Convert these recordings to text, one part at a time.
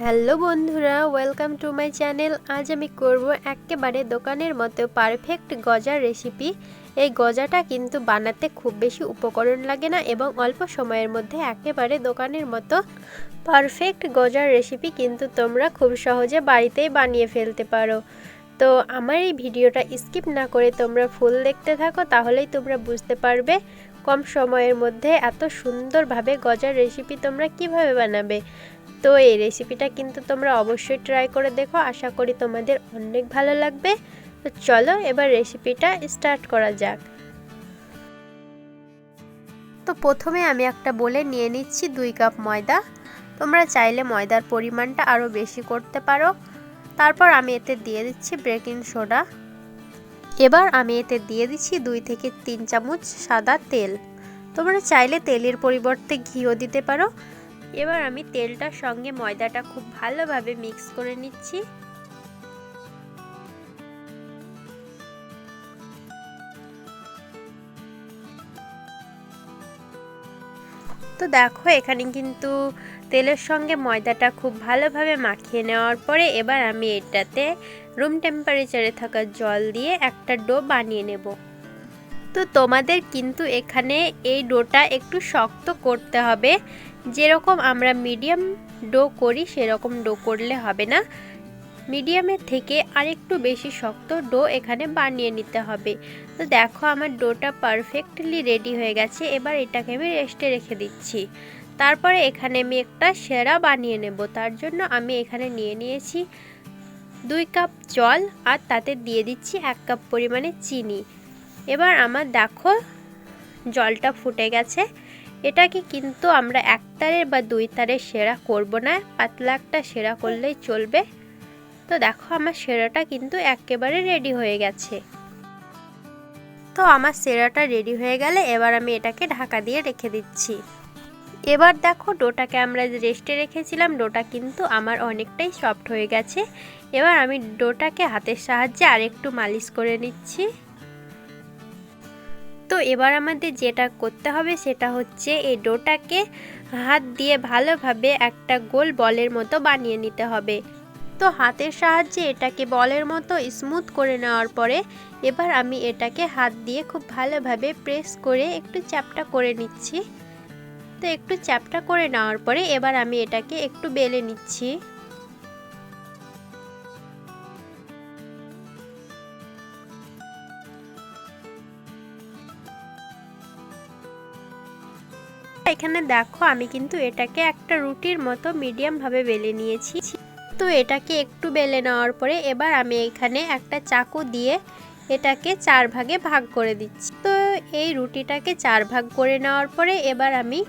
Hello বন্ধুরা welcome to my channel আজ আমি করব একেবারে দোকানের মতো পারফেক্ট গজার রেসিপি এই গজাটা কিন্তু বানাতে খুব বেশি উপকরণ লাগে না এবং অল্প সময়ের মধ্যে একেবারে দোকানের মতো পারফেক্ট গজার রেসিপি কিন্তু তোমরা খুব সহজে বাড়িতেই বানিয়ে ফেলতে পারো। তো আমার এই ভিডিওটা স্কিপ না করে তোমরা ফুল দেখতে থাকো, তাহলেই তোমরা বুঝতে পারবে কম সময়ের মধ্যে এত সুন্দরভাবে গজার রেসিপি তোমরা কীভাবে বানাবে। তো এই রেসিপিটা কিন্তু তোমরা অবশ্যই ট্রাই করে দেখো। আশা করি তোমাদের অনেক ভালো লাগবে। তো চলো এবার রেসিপিটা স্টার্ট করা যাক। তো প্রথমে আমি একটা বলে নিয়ে নিচ্ছি দুই কাপ ময়দা। তোমরা চাইলে ময়দার পরিমাণটা আরও বেশি করতে পারো। তারপর আমি এতে দিয়ে দিচ্ছি বেকিং সোডা এবার আমি এতে দিয়ে দিচ্ছি দুই থেকে তিন চামচ সাদা তেল। তোমরা চাইলে তেলের পরিবর্তে ঘিও দিতে পারো। এবার আমি তেলটার সঙ্গে ময়দাটা খুব ভালোভাবে মিক্স করে নিচ্ছি। তো দেখো, এখানে কিন্তু তেলের সঙ্গে ময়দাটা খুব ভালোভাবে মাখিয়ে নেওয়ার পরে এবার আমি এটাতে রুম টেম্পারেচারে থাকা জল দিয়ে একটা ডো বানিয়ে নেব। তো তোমাদের কিন্তু এখানে এই ডোটা একটু শক্ত করতে হবে। যেরকম আমরা মিডিয়াম ডো করি, সেরকম ডো করলে হবে না। মিডিয়ামের থেকে আরেকটু বেশি শক্ত ডো এখানে বানিয়ে নিতে হবে। তো দেখো আমার ডোটা পারফেক্টলি রেডি হয়ে গেছে, এবার এটাকে আমি রেস্টে রেখে দিচ্ছি। তারপরে এখানে আমি একটা সেরা বানিয়ে নেব, তার জন্য আমি এখানে নিয়ে নিয়েছি দুই কাপ জল আর তাতে দিয়ে দিচ্ছি এক কাপ পরিমাণে চিনি। এবার আমার দেখো জলটা ফুটে গেছে। এটাকে কিন্তু আমরা এক তারের বা দুই তারের সেরা করব না, পাতলা একটা সেরা করলেই চলবে। তো দেখো আমার সেরাটা কিন্তু একেবারে রেডি হয়ে গেছে। তো আমার সেরাটা রেডি হয়ে গেলে এবার আমি এটাকে ঢাকা দিয়ে রেখে দিচ্ছি। এবার দেখো ডোটাকে আমরা রেস্টে রেখেছিলাম, ডোটা কিন্তু আমার অনেকটাই সফট হয়ে গেছে। এবার আমি ডোটাকে হাতের সাহায্যে আরেকটু মালিশ করে নিচ্ছি। তো এবার আমাদের যেটা করতে হবে সেটা হচ্ছে এই ডোটাকে হাত দিয়ে ভালোভাবে একটা গোল বলের মতো বানিয়ে নিতে হবে। তো হাতের সাহায্যে এটাকে বলের মতো স্মুথ করে নেওয়ার পরে এবার আমি এটাকে হাত দিয়ে খুব ভালোভাবে প্রেস করে একটু চ্যাপটা করে নিচ্ছি। তো একটু চ্যাপটা করে নেওয়ার পরে এবার আমি এটাকে একটু বেলে নিচ্ছি। এখানে দেখো, আমি কিন্তু এটাকে একটা রুটির মতো মিডিয়ামভাবে বেলে নিয়েছি। তো এটাকে একটু বেলে নেওয়ার পরে এবার আমি এখানে একটা চাকু দিয়ে এটাকে চার ভাগে ভাগ করে দিচ্ছি। তো এই রুটিটাকে চার ভাগ করে নেওয়ার পরে এবার আমি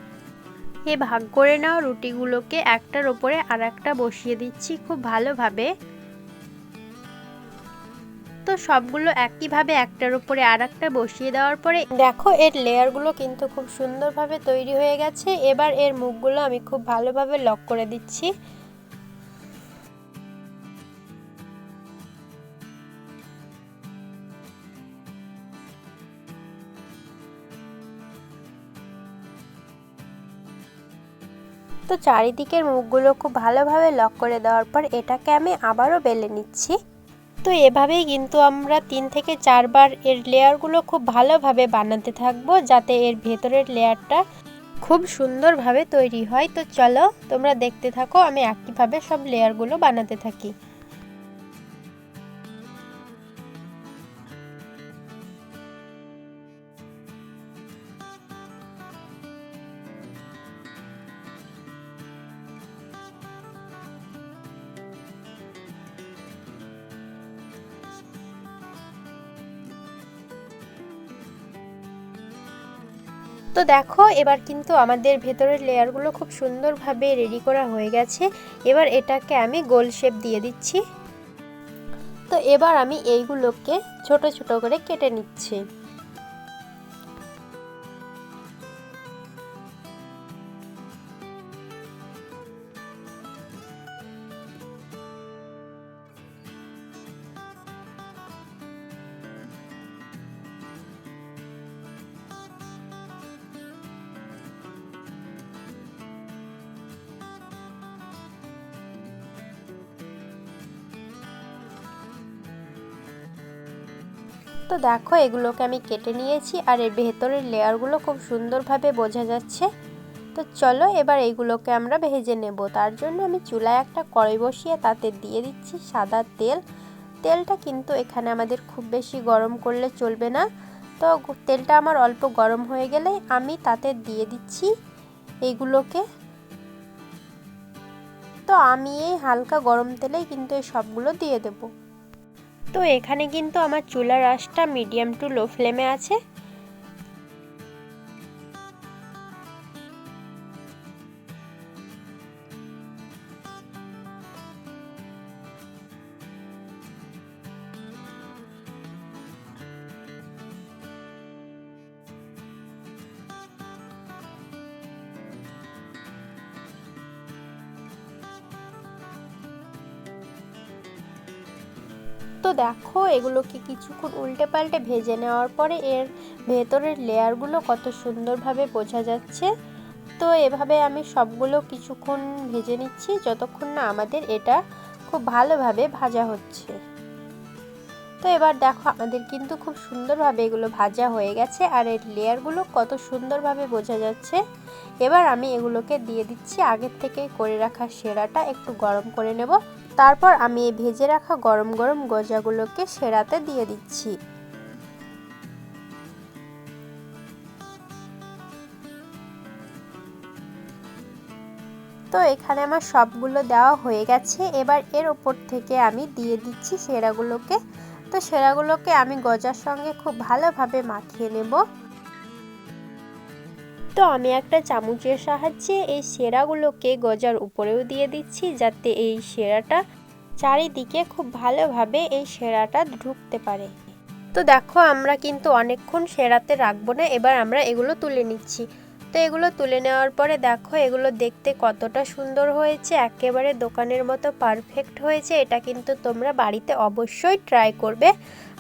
এই ভাগ করে নেওয়া রুটিগুলোকে একটার ওপরে আর একটা বসিয়ে দিচ্ছি খুব ভালোভাবে। সবগুলো একইভাবে একটার উপরে আর একটা বসিয়ে দেওয়ার পরে দেখো, এর লেয়ারগুলো কিন্তু খুব সুন্দরভাবে তৈরি হয়ে গেছে। এবার এর মুখগুলো আমি খুব ভালোভাবে লক করে দিচ্ছি। তো চারিদিকের মুখগুলো খুব ভালোভাবে লক করে দেওয়ার পর এটাকে আমি আবারও বেলে নিচ্ছি। তো এভাবেই কিন্তু আমরা তিন থেকে চারবার এর লেয়ারগুলো খুব ভালোভাবে বানাতে থাকব, যাতে এর ভেতরের লেয়ারটা খুব সুন্দরভাবে তৈরি হয়। তো চলো তোমরা দেখতে থাকো আমি একইভাবে সব লেয়ারগুলো বানাতে থাকি। তো দেখো, এবার কিন্তু আমাদের ভেতরের লেয়ারগুলো খুব সুন্দরভাবে রেডি করা হয়ে গেছে। এবার এটাকে আমি গোল শেপ দিয়ে দিচ্ছি। তো এবার আমি এইগুলোকে ছোট ছোট করে কেটে নিচ্ছি। তো দেখো, এগুলোকে আমি কেটে নিয়েছি আর এর ভেতরের লেয়ারগুলো খুব সুন্দরভাবে বোঝা যাচ্ছে। তো চলো এবার এইগুলোকে আমরা ভেজে নেব। তার জন্য আমি চুলায় একটা কড়াই বসিয়ে তাতে দিয়ে দিচ্ছি সাদা তেল। তেলটা কিন্তু এখানে আমাদের খুব বেশি গরম করলে চলবে না। তো তেলটা আমার অল্প গরম হয়ে গেলে আমি তাতে দিয়ে দিচ্ছি এইগুলোকে তো আমি এই হালকা গরম তেলেই কিন্তু এই সবগুলো দিয়ে দেব। তো এখানে কিন্তু আমার চুলার আঁচটা মিডিয়াম টু লো ফ্লেমে আছে। তো দেখো, এগুলোকে কিছুক্ষণ উল্টে পাল্টে ভেজে নেওয়ার পরে এর ভেতরের লেয়ারগুলো কত সুন্দরভাবে বোঝা যাচ্ছে। তো এভাবে আমি সবগুলো কিছুক্ষণ ভেজে নিচ্ছি যতক্ষণ না আমাদের এটা খুব ভালোভাবে ভাজা হচ্ছে। তো এবার দেখো, আমাদের কিন্তু খুব সুন্দরভাবে এগুলো ভাজা হয়ে গেছে আর এর লেয়ারগুলো কত সুন্দরভাবে বোঝা যাচ্ছে। এবার আমি এগুলোকে দিয়ে দিচ্ছি, আগের থেকে করে রাখা সেরাটা একটু গরম করে নেব। তারপর আমি এই ভেজে রাখা গরম গরম গজাগুলোকে সেরাতে দিয়ে দিচ্ছি। তো এখানে আমার সবগুলো দেওয়া হয়ে গেছে। এবার এর ওপর থেকে আমি দিয়ে দিচ্ছি সেরাগুলোকে। তো সেরাগুলোকে আমি গজার সঙ্গে খুব ভালোভাবে মাখিয়ে নেব। তো আমি একটা চামচের সাহায্যে এই সেরাগুলোকে গজার উপরেও দিয়ে দিচ্ছি যাতে এই সেরাটা চারিদিকে খুব ভালোভাবে এই সেরাটা ঢুকতে পারে। তো দেখো, আমরা কিন্তু অনেকক্ষণ সেরাতে রাখব না, এবার আমরা এগুলো তুলে নিচ্ছি। তো এগুলো তুলে নেওয়ার পরে দেখো, এগুলো দেখতে কতটা সুন্দর হয়েছে, একেবারে দোকানের মতো পারফেক্ট হয়েছে, এটা কিন্তু তোমরা বাড়িতে অবশ্যই ট্রাই করবে।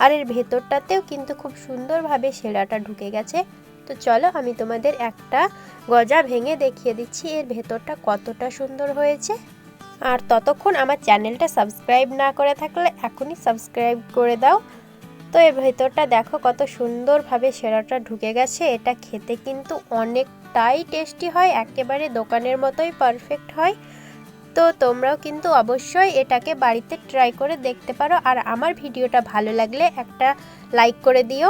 আর এর ভেতরটাতেও কিন্তু খুব সুন্দরভাবে সেরাটা ঢুকে গেছে। তো চলো আমি তোমাদের একটা গজা ভেঙে দেখিয়ে দিচ্ছি, এর ভেতরটা কতটা সুন্দর হয়েছে। আর ততক্ষণ আমার চ্যানেলটা সাবস্ক্রাইব না করে থাকলে এখনই সাবস্ক্রাইব করে দাও। তো এর ভেতরটা দেখো কত সুন্দরভাবে সেরাটা ঢুকে গেছে, এটা খেতে কিন্তু অনেকটাই টেস্টি হয়, একেবারে দোকানের মতোই পারফেক্ট হয়। তো তোমরাও কিন্তু অবশ্যই এটাকে বাড়িতে ট্রাই করে দেখতে পারো, আর আমার ভিডিওটা ভালো লাগলে একটা লাইক করে দিও।